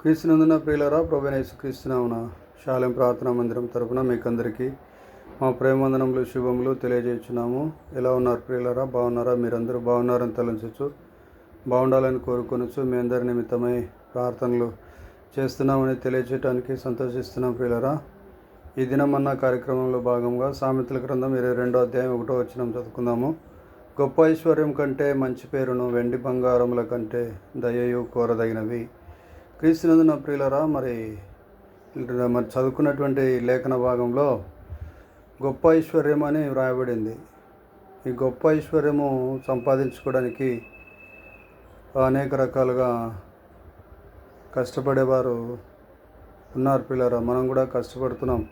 క్రీస్తునందున ప్రియులరా ప్రభు క్రీస్తునామున శాలెం ప్రార్థనా మందిరం తరపున మీకందరికీ మా ప్రేమందనములు శుభములు తెలియజేస్తున్నాము ఎలా ఉన్నారు ప్రియులరా? బాగున్నారా? మీరందరూ బాగున్నారని తలంచచ్చు బాగుండాలని కోరుకొనొచ్చు మీ అందరి నిమిత్తమై ప్రార్థనలు చేస్తున్నామని తెలియజేయడానికి సంతోషిస్తున్నాం ప్రియులరా. ఈ దినమన్న కార్యక్రమంలో భాగంగా సామెతల గ్రంథం ఇరవై రెండో అధ్యాయం ఒకటో వచ్చిన చదువుకుందాము. గొప్ప ఐశ్వర్యం కంటే మంచి పేరును వెండి బంగారముల కంటే దయయు కోరదగినవి. క్రీస్తునందున ప్రియులరా మరి మరి చదువుకున్నటువంటి లేఖన భాగంలో గొప్ప ఐశ్వర్యం అని వ్రాయబడింది. ఈ గొప్ప ఐశ్వర్యము సంపాదించుకోవడానికి అనేక రకాలుగా కష్టపడేవారు ఉన్నారు పిల్లరా మనం కూడా కష్టపడుతున్నాం.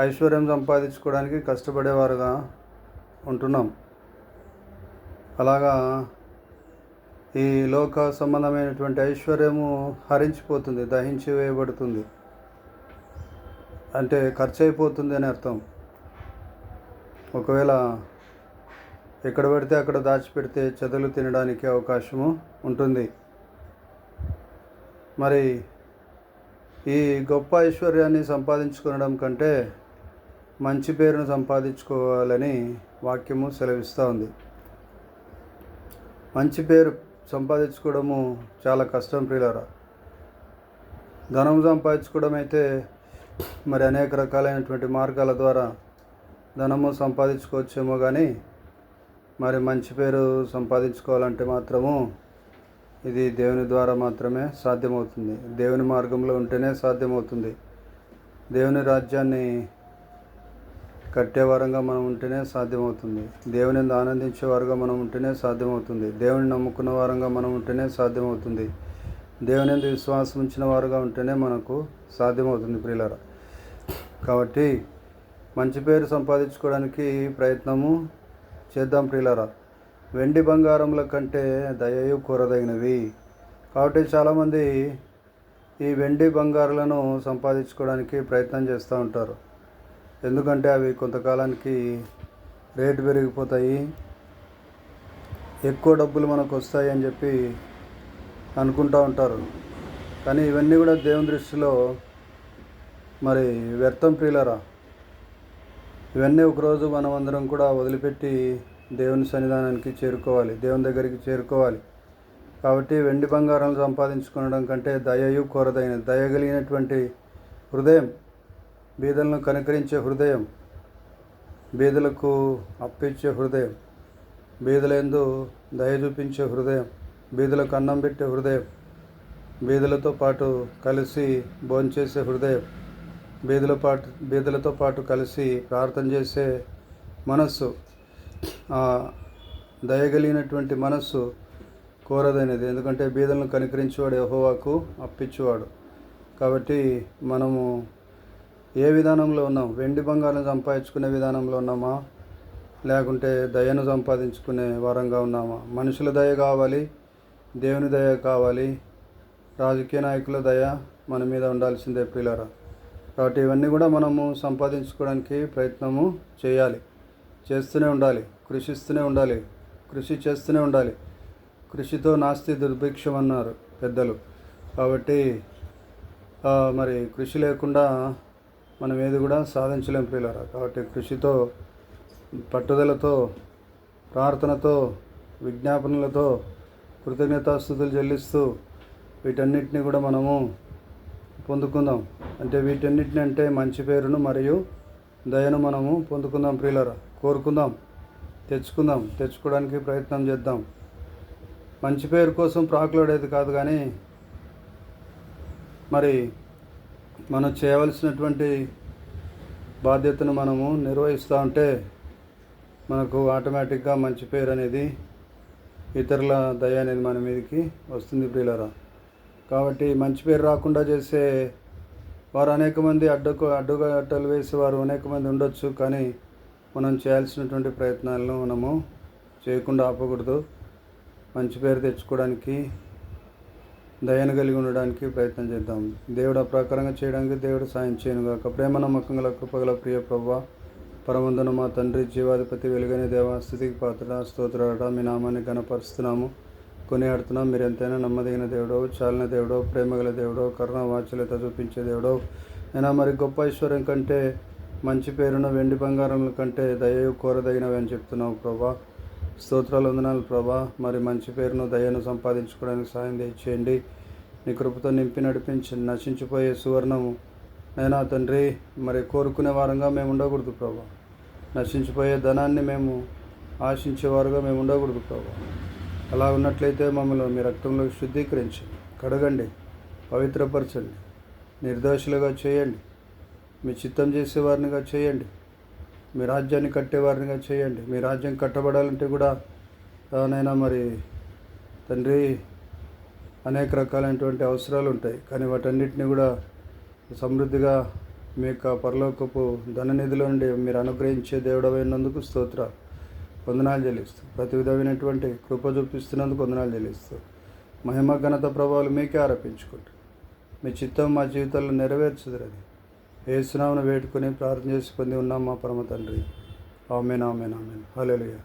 ఐశ్వర్యం సంపాదించుకోవడానికి కష్టపడేవారుగా ఉంటున్నాం. అలాగా ఈ లోక సంబంధమైనటువంటి ఐశ్వర్యము హరించిపోతుంది దహించి వేయబడుతుంది. అంటే ఖర్చు అయిపోతుంది అని అర్థం. ఒకవేళ ఎక్కడ పడితే అక్కడ దాచిపెడితే చెదలు తినడానికి అవకాశము ఉంటుంది. మరి ఈ గొప్ప ఐశ్వర్యాన్ని సంపాదించుకోవడం కంటే మంచి పేరును సంపాదించుకోవాలని వాక్యము సెలవిస్తూ ఉంది. మంచి పేరు సంపాదించుకోవడము చాలా కష్టం ప్రియులరా. ధనం సంపాదించుకోవడం అయితే మరి అనేక రకాలైనటువంటి మార్గాల ద్వారా ధనము సంపాదించుకోవచ్చేమో కానీ మరి మంచి పేరు సంపాదించుకోవాలంటే మాత్రము ఇది దేవుని ద్వారా మాత్రమే సాధ్యమవుతుంది. దేవుని మార్గంలో ఉంటేనే సాధ్యమవుతుంది. దేవుని రాజ్యాన్ని కట్టే వారంగా మనం ఉంటేనే సాధ్యమవుతుంది. దేవుని ఆనందించే వారుగా మనం ఉంటేనే సాధ్యమవుతుంది. దేవుని నమ్ముకున్న వారంగా మనం ఉంటేనే సాధ్యమవుతుంది. దేవుని విశ్వాసం ఉంచిన వారుగా ఉంటేనే మనకు సాధ్యమవుతుంది ప్రియులరా. కాబట్టి మంచి పేరు సంపాదించుకోవడానికి ప్రయత్నము చేద్దాం ప్రియులరా. వెండి బంగారముల కంటే దయయు కూరదగినవి. కాబట్టి చాలామంది ఈ వెండి బంగారులను సంపాదించుకోవడానికి ప్రయత్నం చేస్తూ ఉంటారు. ఎందుకంటే అవి కొంతకాలానికి రేటు పెరిగిపోతాయి. ఎక్కువ డబ్బులు మనకు వస్తాయి అని చెప్పి అనుకుంటూ ఉంటారు. కానీ ఇవన్నీ కూడా దేవుని దృష్టిలో మరి వ్యర్థం ప్రియులరా? ఇవన్నీ ఒకరోజు మనం అందరం కూడా వదిలిపెట్టి దేవుని సన్నిధానానికి చేరుకోవాలి దేవుని దగ్గరికి చేరుకోవాలి. కాబట్టి వెండి బంగారాలు సంపాదించుకోవడం కంటే దయయు కోరదైన దయగలిగినటువంటి హృదయం బీదలను కనుకరించే హృదయం బీదలకు అప్పించే హృదయం బీదలందు దయ చూపించే హృదయం బీదలకు అన్నం పెట్టే హృదయం బీదలతో పాటు కలిసి భోంచేసే హృదయం బీదల పాటు బీదలతో పాటు కలిసి ప్రార్థన చేసే మనస్సు దయగలిగినటువంటి మనస్సు కోరదైనది. ఎందుకంటే బీదలను కనికరించేవాడు యహోవాకు అప్పించేవాడు కాబట్టి మనము ఏ విధానంలో ఉన్నాం? వెండి బంగారం సంపాదించుకునే విధానంలో ఉన్నామా? లేకుంటే దయను సంపాదించుకునే వారంగా ఉన్నామా? మనుషుల దయ కావాలి దేవుని దయ కావాలి. రాజకీయ నాయకుల దయ మన మీద ఉండాల్సిందే పిల్లరా కాబట్టి ఇవన్నీ కూడా మనము సంపాదించుకోవడానికి ప్రయత్నము చేయాలి. చేస్తూనే ఉండాలి. కృషిస్తూనే ఉండాలి. కృషి చేస్తూనే ఉండాలి. కృషితో నాస్తి దుర్భిక్షం అన్నారు పెద్దలు. కాబట్టి మరి కృషి లేకుండా మనం ఏది కూడా సాధించలేం ప్రియులరా. కాబట్టి కృషితో పట్టుదలతో ప్రార్థనతో విజ్ఞాపనలతో కృతజ్ఞతాస్థుతులు చెల్లిస్తూ వీటన్నిటిని కూడా మనము పొందుకుందాం. అంటే వీటన్నిటిని అంటే మంచి పేరును మరియు దయను మనము పొందుకుందాం ప్రియులరా. కోరుకుందాం తెచ్చుకుందాం తెచ్చుకోవడానికి ప్రయత్నం చేద్దాం. మంచి పేరు కోసం ప్రాకులాడేది కాదు కానీ మరి మనం చేయవలసినటువంటి బాధ్యతను మనము నిర్వహిస్తూ ఉంటే మనకు ఆటోమేటిక్గా మంచి పేరు అనేది ఇతరుల దయ అనేది మన మీదకి వస్తుంది ప్రియులరా. కాబట్టి మంచి పేరు రాకుండా చేసే వారు అనేక మంది అడ్డకు అడ్డుగట్టలు అడ్డలు వారు అనేక మంది ఉండొచ్చు కానీ మనం చేయాల్సినటువంటి ప్రయత్నాలను మనము చేయకుండా ఆపకూడదు. మంచి పేరు తెచ్చుకోవడానికి దయను కలిగి ఉండడానికి ప్రయత్నం చేద్దాం. దేవుడు ఆ ప్రకారంగా చేయడానికి దేవుడు సాయం చేయను కాక ప్రేమ నమ్మకం గల కృపగల ప్రియ ప్రభు పరమందున మా తండ్రి జీవాధిపతి వెలుగని దేవ స్థితికి పాత్ర స్తోత్రాట మీ నామాన్ని గణపరుస్తున్నాము కొనియాడుతున్నాం. మీరు ఎంతైనా నమ్మదగిన దేవుడో చాలిన దేవుడో ప్రేమగల దేవుడో కరుణ వాత్సల్యత చూపించే దేవుడో. అయినా మరి గొప్ప ఐశ్వర్యం కంటే మంచి పేరున వెండి బంగారం కంటే దయ కోరదగినవి అని చెప్తున్నావు ప్రభా స్తోత్రాలు వందనాలు ప్రభా. మరి మంచి పేరును దయను సంపాదించుకోవడానికి సాయం చేయండి నీ కృపతో నింపి నడిపించి నశించిపోయే సువర్ణము నైనా తండ్రి మరి కోరుకునే వారంగా మేము ఉండకూడదు ప్రభా. నశించిపోయే ధనాన్ని మేము ఆశించేవారుగా మేము ఉండకూడదు ప్రభా. అలా ఉన్నట్లయితే మమ్మల్ని మీ రక్తంలో శుద్ధీకరించండి కడగండి పవిత్రపరచండి నిర్దోషులుగా చేయండి మీ చిత్తం చేసేవారినిగా చేయండి. మీ రాజ్యాన్ని కట్టేవారినిగా చేయండి. మీ రాజ్యం కట్టబడాలంటే కూడా నైనా మరి తండ్రి అనేక రకాలైనటువంటి అవసరాలు ఉంటాయి. కానీ వాటన్నిటిని కూడా సమృద్ధిగా మీ యొక్క పరలోకపు ధననిధిలో నుండి మీరు అనుగ్రహించే దేవుడమైనందుకు స్తోత్ర. వందనాలు చెల్లిస్తూ ప్రతి విధమైనటువంటి కృప చూపిస్తున్నందుకు వందనాలు చెల్లిస్తూ మహిమ ఘనత ప్రభావాలు మీకే ఆరోపించుకుంటూ మీ చిత్తం మా జీవితంలో నెరవేర్చుదురని ఏ వేడుకొని ప్రార్థన చేసి పొంది ఉన్నాం మా పరమ తండ్రి. Amen amen amen. హల్లెలూయా.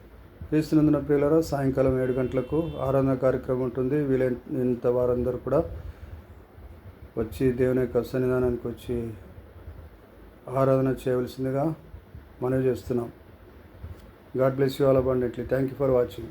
క్రీస్తునందున ప్రియులరా సాయంకాలం ఏడు గంటలకు ఆరాధన కార్యక్రమం ఉంటుంది. వీలైనంత వారందరూ కూడా వచ్చి దేవుని యొక్క సన్నిధానానికి వచ్చి ఆరాధన చేయవలసిందిగా మనవి చేస్తున్నాం. God bless you all abundantly thank you for watching.